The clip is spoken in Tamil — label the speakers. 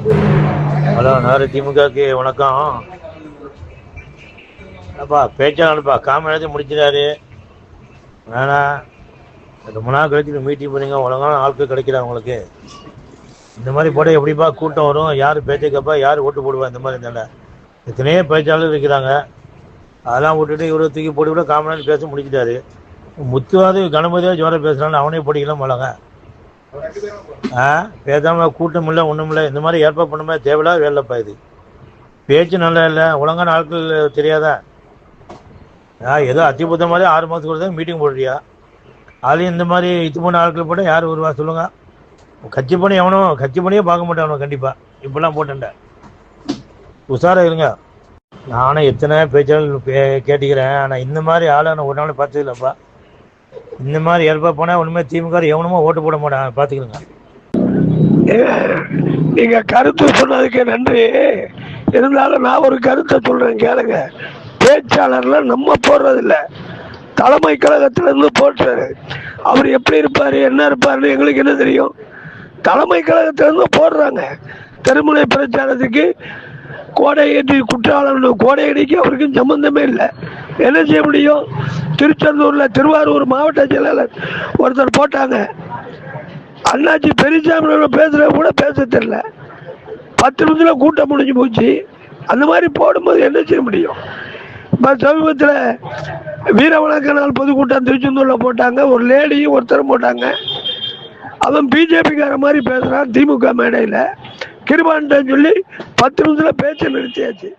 Speaker 1: ஹலோ நாரு திமுகக்கு வணக்கம். அப்பா பேச்சாளர்ப்பா காமராஜர் முடிச்சிடாரு வேணா ரொம்ப நாள் கழிச்சு மீட்டிங் பண்ணுங்க ஒழுங்கான ஆட்கள் கிடைக்கல உங்களுக்கு. இந்த மாதிரி போட எப்படிப்பா கூட்டம் வரும்? யார் பேச்சை கேட்பா யார் ஓட்டு போடுவா? இந்த மாதிரி இருந்தால. எத்தனையோ பேச்சாளர் இருக்கிறாங்க. அதெல்லாம் விட்டுட்டு இவரை தூக்கி போட்டு கூட காமராஜர் பேச முடிச்சிட்டாரு. முத்துவாது கணபதியாக ஜோர பேசுகிறான்னு அவனே போட்டிக்கலாம் போலங்க. ஆ பேசாம கூட்டம் இல்லை ஒன்றும் இல்லை இந்த மாதிரி ஏற்பாடு பண்ணுமே தேவையில்லாத வேலைப்பா இது. பேச்சு நல்லா இல்லை ஒழுங்கான ஆட்கள் தெரியாதா? ஆ ஏதோ அத்திபுத்த மாதிரி ஆறு மாதத்துக்கு ஒரு தான் மீட்டிங் போடுறியா? அதுலேயும் இந்த மாதிரி இது பண்ண ஆட்கள் போட்டால் யார் வருவா சொல்லுங்க. கட்சி பண்ணி எவனும் கட்சி பண்ணியே பார்க்க மாட்டான் கண்டிப்பாக இப்படிலாம் போட்டேன்டா. உஷாரா இருங்க. நானும் எத்தனை பேச்சாலும் கேட்டுக்கிறேன் ஆனால் இந்த மாதிரி ஆளை நான் ஒரு நாள் பார்த்தது இல்லைப்பா இந்த மாதிரி ஏற்பா போனால் ஒன்றுமே திமுக எவனுமோ ஓட்டு போட மாட்டான். பார்த்துக்கிறேங்க
Speaker 2: நீங்க கருத்து சொன்னதுக்கு நன்றி. இருந்தாலும் நான் ஒரு கருத்தை சொல்றேன் கேளுங்க. பேச்சாளர்ல நம்ம போடுறது இல்ல தலைமை கழகத்துல இருந்து போட்டுறாரு அவர் எப்படி இருப்பாரு என்ன இருப்பாருன்னு எங்களுக்கு என்ன தெரியும்? தலைமை கழகத்துல இருந்து போடுறாங்க. தெருமுனை பிரச்சாரத்துக்கு கோடையடி குற்றாலம் கோடையடிக்கு அவருக்கும் சம்பந்தமே இல்லை. என்ன செய்ய முடியும்? திருச்செந்தூர்ல திருவாரூர் மாவட்ட செயலாளர் ஒருத்தர் போட்டாங்க. அண்ணாச்சி பெரியசாமி பேசுற கூட பேச தெரியல. பத்து நிமிஷத்துல கூட்டம் முடிஞ்சு போச்சு. அந்த மாதிரி போடும்போது என்ன செய்ய முடியும்? இப்போ சமீபத்தில் வீர வணக்க நாள் பொதுக்கூட்டம் திருச்செந்தூரில் போட்டாங்க. ஒரு லேடியும் ஒருத்தரும் போட்டாங்க. அவன் பிஜேபிக்கார மாதிரி பேசுகிறான் திமுக மேடையில். கிருபான்ட்டு சொல்லி பத்து நிமிஷத்தில் பேச்சை நிறுத்தியாச்சு.